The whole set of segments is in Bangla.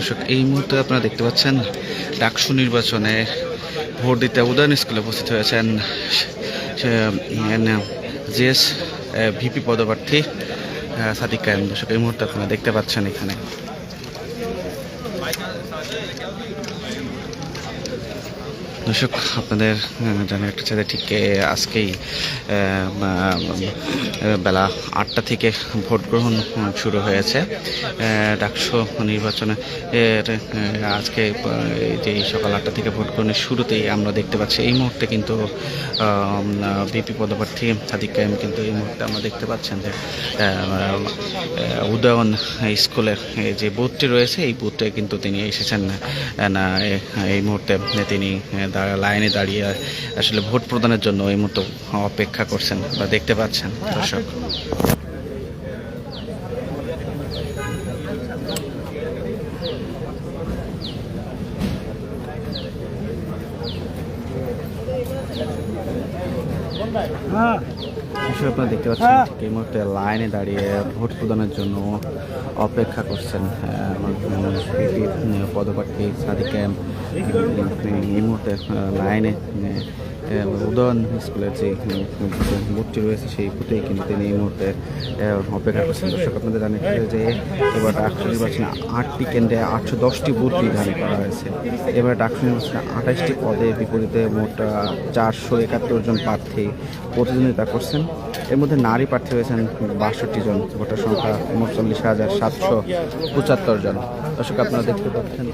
দর্শক, এই মুহূর্তে আপনারা দেখতে পাচ্ছেন ডাকসু নির্বাচনে ভোট দিতে উদয়ন স্কুলে উপস্থিত হয়েছেন জিএস ভিপি পদপ্রার্থী সাদিক কায়েম দর্শক, এই মুহূর্তে আপনারা দেখতে পাচ্ছেন এখানে। দর্শক, আপনাদের জানার একটা চাইতে ঠিক আজকেই বেলা আটটা থেকে ভোট গ্রহণ শুরু হয়েছে। ডাকসু নির্বাচনে আজকে যে সকাল আটটা থেকে ভোট গ্রহণের শুরুতেই আমরা দেখতে পাচ্ছি, এই মুহূর্তে কিন্তু বিপি পদপ্রার্থী সাদিক কায়েম কিন্তু এই মুহূর্তে আমরা দেখতে পাচ্ছেন যে উদয়ন স্কুলের যে বুথটি রয়েছে, এই বুথে কিন্তু তিনি এসেছেন, না এই মুহূর্তে তিনি দাঁড়া- লাইনে দাঁড়িয়ে আসলে ভোট প্রদানের জন্য এই মুহূর্তে অপেক্ষা করছেন বা দেখতে পাচ্ছেন দর্শক। আপনারা দেখতে পাচ্ছেন ঠিক এই মুহূর্তে লাইনে দাঁড়িয়ে ভোট প্রদানের জন্য অপেক্ষা করছেন আমার পদপ্রার্থী সাদিক ক্যাম্প এই মুহূর্তে লাইনে উদয়ন স্কুলের যে বুথটি রয়েছে, সেই বুথেই কিন্তু তিনি এই মুহূর্তে অপেক্ষা করছেন। দর্শক, আপনাদের জানেন যে, এবার ডাকসু নির্বাচনে আটটি কেন্দ্রে আটশো দশটি বুথ নির্ধারণ করা হয়েছে। এবার ডাকসু নির্বাচনে আঠাশটি পদে বিপরীতে মোট চারশো একাত্তর জন প্রার্থী প্রতিদ্বন্দ্বিতা করছেন। এর মধ্যে নারী প্রার্থী রয়েছেন বাষট্টি জন, ভোটার সংখ্যা উনচল্লিশ হাজার সাতশো পঁচাত্তর জন। দর্শক, আপনারা দেখতে পাচ্ছেন।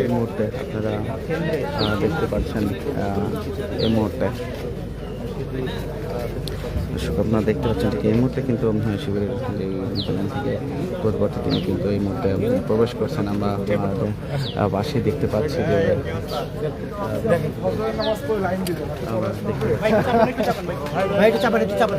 এই মুহূর্তে আপনারা দেখতে পাচ্ছেন এই মুহূর্তে। দর্শক, আপনারা দেখতে পাচ্ছেন ঠিক এই মুহূর্তে কিন্তু শিবিরের যে থেকে পদপ্রার্থী তিনি কিন্তু এই মুহূর্তে প্রবেশ করছেন। আমরা পাশে দেখতে পাচ্ছি যে আমরা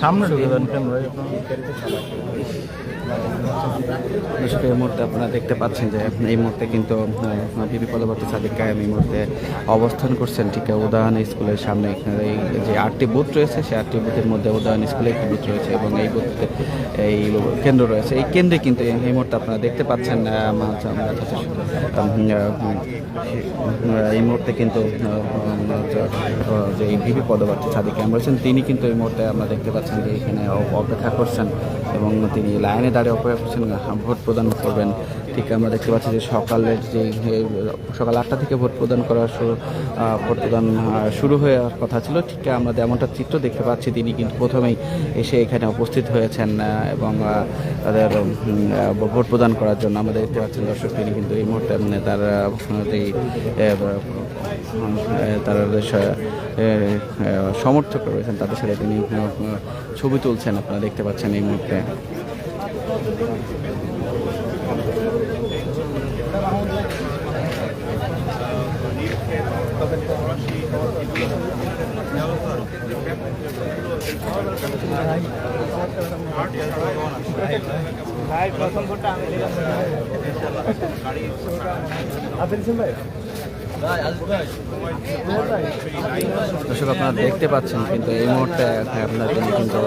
সামনে ঢুকে দেন কেন ভাই দর্শক, এই মুহূর্তে আপনারা দেখতে পাচ্ছেন যে এই মুহূর্তে কিন্তু বিপি পদবর্তী সাদিক কায়েম এই মুহূর্তে অবস্থান করছেন ঠিক উদয়ন স্কুলের সামনে। এই যে আটটি বুথ রয়েছে, সেই আটটি বুথের মধ্যে উদয়ন স্কুলে একটি বুথ রয়েছে এবং এই বুথে এই কেন্দ্র রয়েছে। এই কেন্দ্রে কিন্তু এই মুহূর্তে আপনারা দেখতে পাচ্ছেন এই মুহূর্তে কিন্তু যে ভিপি পদপ্রার্থী সাদিক কায়েম রয়েছেন, তিনি কিন্তু এই মুহূর্তে আমরা দেখতে পাচ্ছেন যে এখানে অপেক্ষা করছেন এবং তিনি লাইনে দাঁড়িয়ে অপেক্ষা করছেন ভোট প্রদান করবেন। ঠিক আমরা দেখতে পাচ্ছি যে সকালের যে সকাল আটটা থেকে ভোট প্রদান করা ভোট প্রদান শুরু যাওয়ার কথা ছিল। ঠিক আমরা যেমনটা চিত্র দেখতে পাচ্ছি, তিনি কিন্তু প্রথমেই এসে এখানে উপস্থিত হয়েছেন এবং তাদের ভোট প্রদান করার জন্য আমরা দেখতে পাচ্ছেন দর্শক, তিনি কিন্তু এই মুহূর্তে তার তার সমর্থক রয়েছেন। তাদের সাথে তিনি ছবি তুলছেন, আপনারা দেখতে পাচ্ছেন এই মুহূর্তে। ভাই প্রথম ভোটটা আমি দিলাম আপনি দিচ্ছেন ভাই দর্শক, আপনারা দেখতে পাচ্ছেন কিন্তু এই মুহূর্তে আপনার তিনি কিন্তু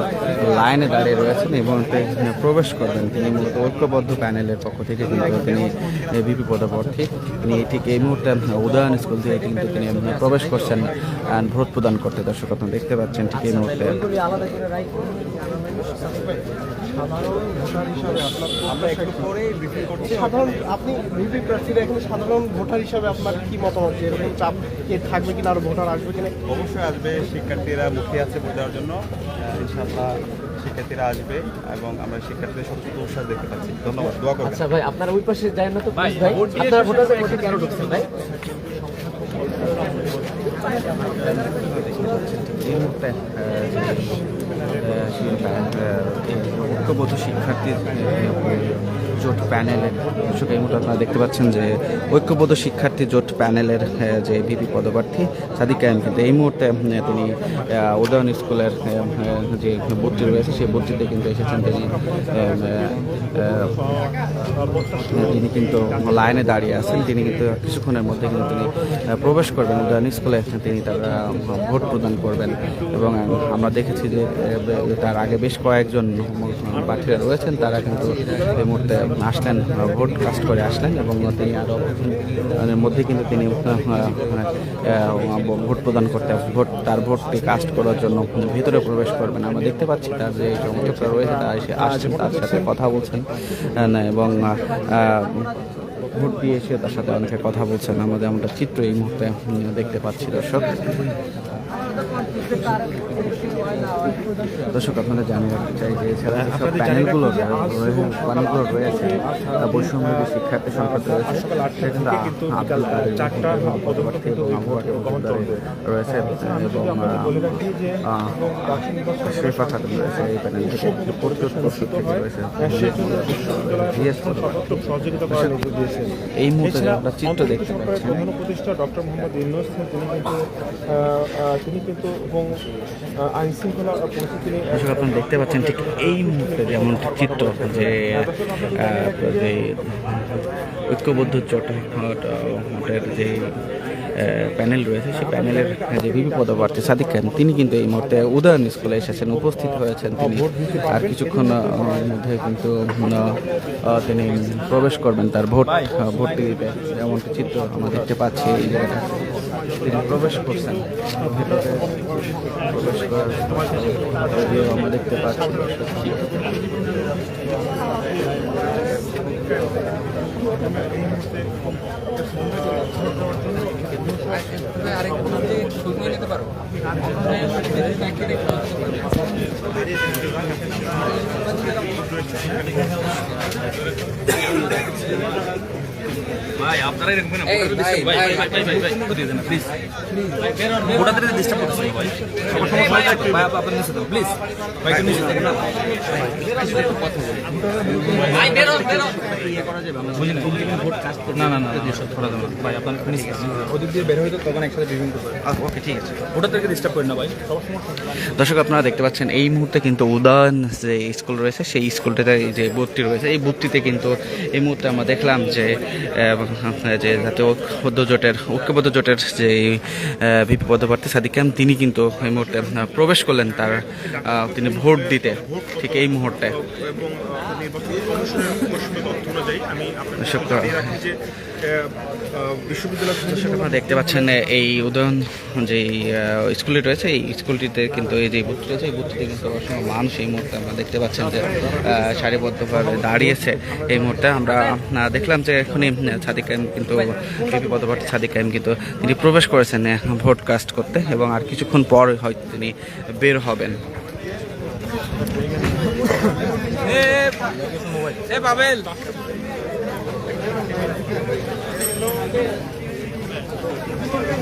লাইনে দাঁড়িয়ে রয়েছেন। এই মুহূর্তে প্রবেশ করবেন। তিনি মূলত ঐক্যবদ্ধ প্যানেলের পক্ষ থেকে কিন্তু তিনি বিপি পদপ্রার্থী। তিনি ঠিক এই মুহূর্তে উদয়ন স্কুল থেকে কিন্তু তিনি প্রবেশ করছেন ভোট প্রদান করতে। দর্শক, আপনারা দেখতে পাচ্ছেন ঠিক এই মুহূর্তে। এগুলি আলাদা করে রাইট সাধারণ আপনি ভিপি প্রার্থীরা এখানে সাধারণ ভোটার হিসাবে আপনার কি মতামত যে এরকম চাপ কে থাকবে কিনা আরও ভোটার আসবে কিনা? অবশ্যই আসবে শিক্ষার্থীরা মুখে আছে ভোট দেওয়ার জন্য। ইনশাআল্লাহ শিক্ষার্থীরা আসবে এবং আমরা শিক্ষার্থীদের সবচেয়ে উৎসাহ দেখতে পাচ্ছি। ধন্যবাদ দোয়া করবেন। আচ্ছা ভাই আপনারা ওই পাশে যায় না তো ভাই আপনারা কেন ঢুকছেন ভাই? এই মুহূর্তে ঐক্যবদ্ধ শিক্ষার্থীর জোট প্যানেলের দর্শক, এই মুহূর্তে আপনারা দেখতে পাচ্ছেন যে ঐক্যবদ্ধ শিক্ষার্থী জোট প্যানেলের যে ভিপি পদপ্রার্থী সাদিক কায়েম, কিন্তু এই মুহূর্তে তিনি উদয়ন স্কুলের যে বুথটি রয়েছে, সেই বুথটিতে কিন্তু এসেছেন তিনি তিনি কিন্তু লাইনে দাঁড়িয়ে আছেন। তিনি কিন্তু কিছুক্ষণের মধ্যে কিন্তু তিনি প্রবেশ করবেন। উদয়ন স্কুলে তিনি তার ভোট প্রদান করবেন এবং আমরা দেখেছি যে তার আগে বেশ কয়েকজন প্রার্থীরা রয়েছেন। তারা কিন্তু এই মুহূর্তে আসলেন ভোট কাস্ট করে আসলেন এবং তিনি আরও মধ্যে কিন্তু তিনি আহ, ভোট প্রদান করতে ভোট তার ভোটটি কাস্ট করার জন্য ভিতরে প্রবেশ করবেন। আমরা দেখতে পাচ্ছি তার যে সমর্থকরা রয়েছে তারা এসে আসছেন তার সাথে কথা বলছেন এবং ভোট দিয়ে এসে তার সাথে অনেকে কথা বলছেন। আমাদের আমরা চিত্র এই মুহূর্তে দেখতে পাচ্ছি দর্শক। দর্শক, আপনারা জানিয়ে রাখতে চাই যে এছাড়া সব প্যানেলগুলো প্যানেলগুলো রয়েছে বৈষম্য শিক্ষার্থী সংকট রয়েছে রয়েছে, এবং রয়েছে এই প্যানেল এই মুহূর্তে প্রধান ডক্টর মোহাম্মদ তিনি কিন্তু তিনি কিন্তু এবং আইন দর্শক, আপনারা দেখতে পাচ্ছেন ঠিক এই মুহূর্তে যেমন চিত্র, যে ঐক্যবদ্ধ জোটের যে প্যানেল রয়েছে, সেই প্যানেলের যে ভিপি পদপ্রার্থী সাদিক খান, তিনি কিন্তু এই মুহূর্তে উদয়ন স্কুলে এসেছেন, উপস্থিত হয়েছেন তিনি। আর কিছুক্ষণ মধ্যে কিন্তু তিনি প্রবেশ করবেন তার ভোট ভোট দিতে। এমনটি চিত্র আমরা দেখতে পাচ্ছি এই জায়গাটা। তিনি প্রবেশ করছেন। ভেতরে প্রবেশ করার আমরা দেখতে পাচ্ছি। না না না। থোড়া দাও ভাই আপনার ওদিক দিয়ে বের হইতো তখন একসাথে বিভিন্ন ওকে ঠিক আছে। ওটা থেকে ডিস্টার্ব করেন না ভাই। দর্শক আপনারা দেখতে পাচ্ছেন এই মুহূর্তে কিন্তু উদয়ন যে স্কুল রয়েছে সেই স্কুলটাতে যে বুথটি রয়েছে এই বুথটিতে কিন্তু এই মুহূর্তে আমরা দেখলাম যে যে জাতীয় ঐক্যবদ্ধ জোটের ঐক্যবদ্ধ জোটের যে ভিপি পদপ্রার্থী সাদিক খান তিনি কিন্তু এই মুহূর্তে প্রবেশ করলেন তার তিনি ভোট দিতে, ঠিক এই মুহূর্তে। অনুযায়ী আমি যে বিশ্ববিদ্যালয় আপনারা দেখতে পাচ্ছেন এই উদয়ন যে স্কুলটি রয়েছে এই স্কুলটিতে কিন্তু এই যে বুথটি রয়েছে এই বুথটিতে কিন্তু অসংখ্য মানুষ এই মুহূর্তে আমরা দেখতে পাচ্ছেন যে সারিবদ্ধভাবে দাঁড়িয়েছে। এই মুহূর্তে আমরা দেখলাম যে এখনই সাদিক কাইম কিন্তু বিপি পদপ্রার্থী সাদিক কাইম কিন্তু তিনি প্রবেশ করেছেন ভোট কাস্ট করতে এবং আর কিছুক্ষণ পর হয়তো তিনি বের হবেন। Thank you.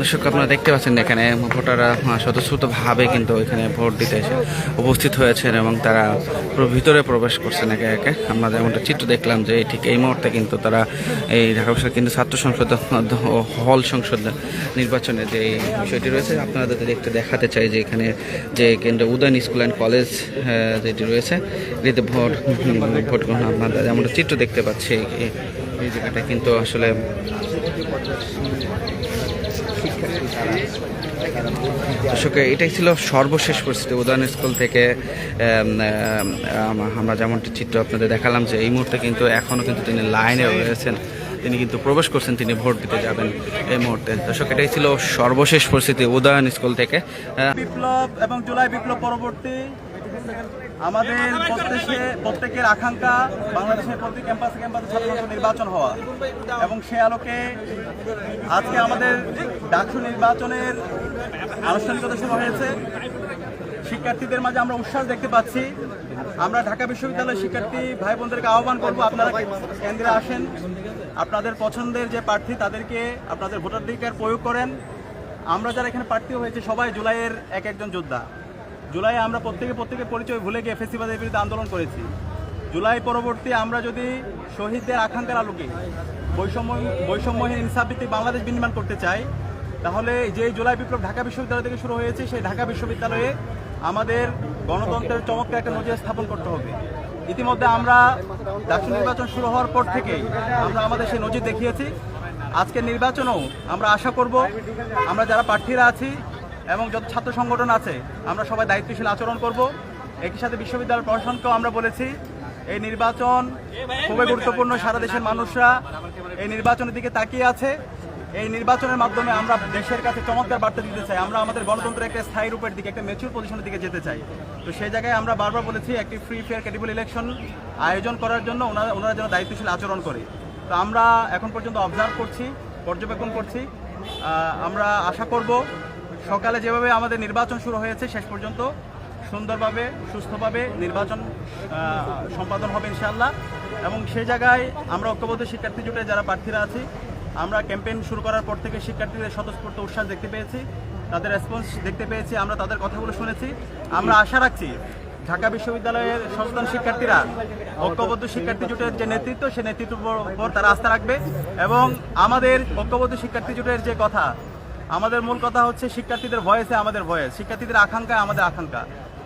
দর্শক, আপনারা দেখতে পাচ্ছেন এখানে ভোটাররা স্বতঃস্ফূর্তভাবে কিন্তু এখানে ভোট দিতে এসে উপস্থিত হয়েছেন এবং তারা পুরো ভিতরে প্রবেশ করছেন একে একে। আমরা যেমনটা চিত্র দেখলাম যে ঠিক এই মুহূর্তে কিন্তু তারা এই ঢাকা বিশ্ববিদ্যালয় ছাত্র সংসদ, হল সংসদ নির্বাচনে যে বিষয়টি রয়েছে আপনাদের একটু দেখাতে চাই যে এখানে যে কেন্দ্র উদয়ন স্কুল অ্যান্ড কলেজ যেটি রয়েছে এটিতে ভোট ভোট গ্রহণ আপনারা যেমনটা চিত্র দেখতে পাচ্ছি, এই জায়গাটা কিন্তু আসলে দর্শক এটাই ছিল সর্বশেষ পরিস্থিতি উদয়ন স্কুল থেকে আম, আম, আমরা যেমনটি চিত্র আপনাদের দেখালাম যে এই মুহূর্তে কিন্তু এখনও কিন্তু তিনি লাইনে রয়েছেন। তিনি কিন্তু প্রবেশ করছেন তিনি ভোট দিতে যাবেন এই মুহূর্তে। দর্শক এটাই ছিল সর্বশেষ পরিস্থিতি উদয়ন স্কুল থেকে। বিপ্লব এবং জুলাই বিপ্লব পরবর্তী আমাদের প্রত্যেকে, প্রত্যেকের আকাঙ্ক্ষা বাংলাদেশের প্রতি ক্যাম্পাসে ক্যাম্পাসে ছাত্র নির্বাচন হওয়া। এবং সে আলোকে আজকে আমাদের ডাকসু নির্বাচনের আনুষ্ঠানিকতা শুরু হয়েছে। শিক্ষার্থীদের মাঝে আমরা উৎসাহ দেখতে পাচ্ছি। আমরা ঢাকা বিশ্ববিদ্যালয়ের শিক্ষার্থী ভাই বোনদেরকে আহ্বান করব, আপনারা কেন্দ্রে আসেন। আপনাদের পছন্দের যে প্রার্থী, তাদেরকে আপনাদের ভোটাধিকার প্রয়োগ করেন। আমরা যারা এখানে প্রার্থী হয়েছে, সবাই জুলাইয়ের এক একজন যোদ্ধা। জুলাই আমরা প্রত্যেকে প্রত্যেকের পরিচয় ভুলে গিয়ে ফেসিবাদের বিরুদ্ধে আন্দোলন করেছি। জুলাই পরবর্তী আমরা যদি শহীদদের আকাঙ্ক্ষার আলোকে বৈষম্য বৈষম্যহীন ইনসাফভিত্তিক বাংলাদেশ বিনির্মাণ করতে চাই, তাহলে যে জুলাই বিপ্লব ঢাকা বিশ্ববিদ্যালয় থেকে শুরু হয়েছে, সেই ঢাকা বিশ্ববিদ্যালয়ে আমাদের গণতন্ত্রের চমৎকার একটা নজির স্থাপন করতে হবে। ইতিমধ্যে আমরা ডাকসু নির্বাচন শুরু হওয়ার পর থেকেই আমরা আমাদের সেই নজির দেখিয়েছি। আজকের নির্বাচনেও আমরা আশা করব, আমরা যারা প্রার্থীরা আছি এবং যত ছাত্র সংগঠন আছে, আমরা সবাই দায়িত্বশীল আচরণ করব। একই সাথে বিশ্ববিদ্যালয় প্রশাসনকেও আমরা বলেছি, এই নির্বাচন খুবই গুরুত্বপূর্ণ, সারা দেশের মানুষরা এই নির্বাচনের দিকে তাকিয়ে আছে। এই নির্বাচনের মাধ্যমে আমরা দেশের কাছে চমৎকার বার্তা দিতে চাই। আমরা আমাদের গণতন্ত্রের একটা স্থায়ী রূপের দিকে, একটা ম্যাচিউর পজিশনের দিকে যেতে চাই। তো সেই জায়গায় আমরা বারবার বলেছি, একটি ফ্রি ফেয়ার ক্যাটেবল ইলেকশন আয়োজন করার জন্য ওনারা ওনারা যেন দায়িত্বশীল আচরণ করে। তো আমরা এখন পর্যন্ত অবজার্ভ করছি, পর্যবেক্ষণ করছি। আমরা আশা করব সকালে যেভাবে আমাদের নির্বাচন শুরু হয়েছে, শেষ পর্যন্ত সুন্দরভাবে, সুস্থভাবে নির্বাচন সম্পাদন হবে ইনশাআল্লাহ। এবং সেই জায়গায় আমরা ঐক্যবদ্ধ শিক্ষার্থী জোটে যারা প্রার্থীরা আছি, আমরা ক্যাম্পেইন শুরু করার পর থেকে শিক্ষার্থীদের স্বতঃস্ফূর্ত উৎসাহ দেখতে পেয়েছি, তাদের রেসপন্স দেখতে পেয়েছি, আমরা তাদের কথাগুলো শুনেছি। আমরা আশা রাখছি ঢাকা বিশ্ববিদ্যালয়ের সচেতন শিক্ষার্থীরা, ঐক্যবদ্ধ শিক্ষার্থী জোটের যে নেতৃত্ব, সে নেতৃত্বের উপর- উপর তারা আস্থা রাখবে। এবং আমাদের ঐক্যবদ্ধ শিক্ষার্থী জোটের যে কথা আমাদের মূল কথা হচ্ছে শিক্ষার্থীদের ভয়েসে আমাদের ভয়েস, শিক্ষার্থীদের আকাঙ্ক্ষায় আমাদের আকাঙ্ক্ষা।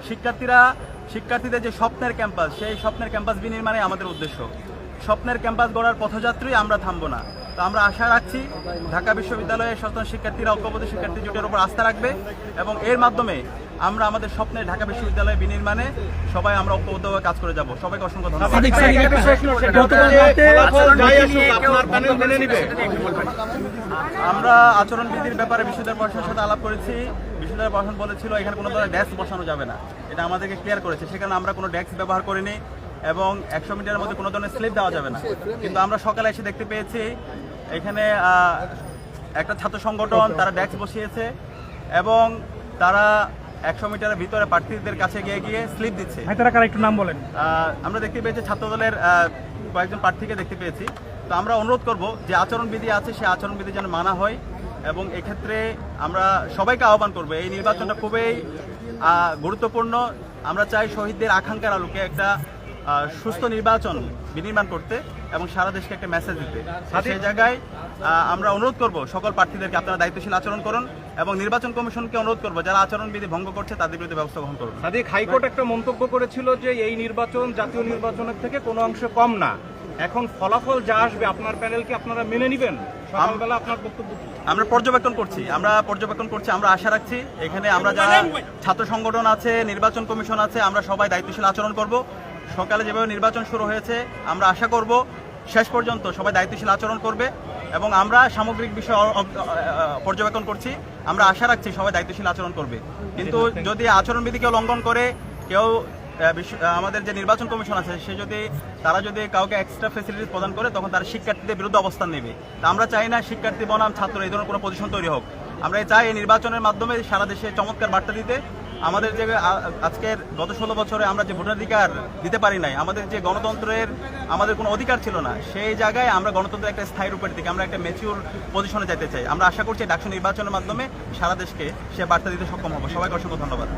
শিক্ষার্থীরা, শিক্ষার্থীদের যে স্বপ্নের ক্যাম্পাস, সেই স্বপ্নের ক্যাম্পাস বিনির্মাণে আমাদের উদ্দেশ্য। স্বপ্নের ক্যাম্পাস গড়ার পথযাত্রী আমরা থামবো না। তো আমরা আশা রাখছি ঢাকা বিশ্ববিদ্যালয়ের সচেতন শিক্ষার্থীরা, ঐক্যবদ্ধ শিক্ষার্থী জোটের উপর আস্থা রাখবে এবং এর মাধ্যমে আমরা আমাদের স্বপ্নে ঢাকা বিশ্ববিদ্যালয় বিনির্মাণে সবাই আমরা ঐক্যবদ্ধভাবে কাজ করে যাব। সবাইকে অসংখ্য ধন্যবাদ। আমরা আচরণবিধির ব্যাপারে বিশ্ববিদ্যালয় প্রশাসনের সাথে আলাপ করেছি। বিশ্ববিদ্যালয় প্রশাসন বলেছিল এখানে কোনো ধরনের ডেস্ক বসানো যাবে না। এটা আমাদেরকে ক্লিয়ার করেছে। সেখানে আমরা কোনো ডেস্ক ব্যবহার করিনি এবং একশো মিটারের মধ্যে কোনো ধরনের স্লিপ দেওয়া যাবে না। কিন্তু আমরা সকালে এসে দেখতে পেয়েছি এখানে একটা ছাত্র সংগঠন তারা ডেস্ক বসিয়েছে এবং তারা একশো মিটারের ভিতরে প্রার্থীদের কাছে গিয়ে গিয়ে স্লিপ দিচ্ছে। একটু নাম বলেন। আমরা দেখতে পেয়েছি ছাত্রদলের কয়েকজন প্রার্থীকে দেখতে পেয়েছি। তো আমরা অনুরোধ করব যে আচরণবিধি আছে সেই আচরণবিধি যেন মানা হয় এবং এক্ষেত্রে আমরা সবাইকে আহ্বান করব এই নির্বাচনটা খুবই গুরুত্বপূর্ণ। আমরা চাই শহীদদের আকাঙ্ক্ষার আলোকে একটা সুস্থ নির্বাচন বিনির্মাণ করতে এবং সারা দেশকে একটা মেসেজ দিতে। সেই জায়গায় আমরা অনুরোধ করব সকল প্রার্থীদেরকে আপনারা দায়িত্বশীল আচরণ করুন। এবং নির্বাচন কমিশনকে অনুরোধ করব যারা আচরণবিধি ভঙ্গ করছে তাদের বিরুদ্ধে ব্যবস্থা গ্রহণ করুন। সাদিক হাইকোর্ট একটা মন্তব্য করেছিল যে এই নির্বাচন জাতীয় নির্বাচনের থেকে কোনো অংশে কম না। এখন ফলাফল যা আসবে আপনার প্যানেলকে আপনারা মেনে নেবেন? সকালবেলা আপনার বক্তব্য আমরা পর্যবেক্ষণ করছি আমরা পর্যবেক্ষণ করছি আমরা আশা রাখছি। এখানে আমরা যারা ছাত্র সংগঠন আছে নির্বাচন কমিশন আছে আমরা সবাই দায়িত্বশীল আচরণ করব। সকালে যেভাবে নির্বাচন শুরু হয়েছে আমরা আশা করব শেষ পর্যন্ত সবাই দায়িত্বশীল আচরণ করবে। এবং আমরা সামগ্রিক বিষয় পর্যবেক্ষণ করছি। আমরা আশা রাখছি সবাই দায়িত্বশীল আচরণ করবে। কিন্তু যদি আচরণবিধি কেউ লঙ্ঘন করে, কেউ আমাদের যে নির্বাচন কমিশন আছে, সে যদি, তারা যদি কাউকে এক্সট্রা ফেসিলিটি প্রদান করে, তখন তারা শিক্ষার্থীদের বিরুদ্ধে অবস্থান নেবে। আমরা চাই না শিক্ষার্থী, বনাম ছাত্র, এই ধরনের কোনো পজিশন তৈরি হোক। আমরা চাই এই নির্বাচনের মাধ্যমে সারা দেশে চমৎকার বার্তা দিতে আমাদের যে আজকের গত ষোলো বছরে আমরা যে ভোটাধিকার দিতে পারি নাই, আমাদের যে গণতন্ত্রের, আমাদের কোনো অধিকার ছিল না, সেই জায়গায় আমরা গণতন্ত্রের একটা স্থায়ী রূপের দিকে আমরা একটা ম্যাচিউর পজিশনে যেতে চাই। আমরা আশা করছি ডাকসু নির্বাচনের মাধ্যমে সারা দেশকে সে বার্তা দিতে সক্ষম হব। সবাইকে অসংখ্য ধন্যবাদ।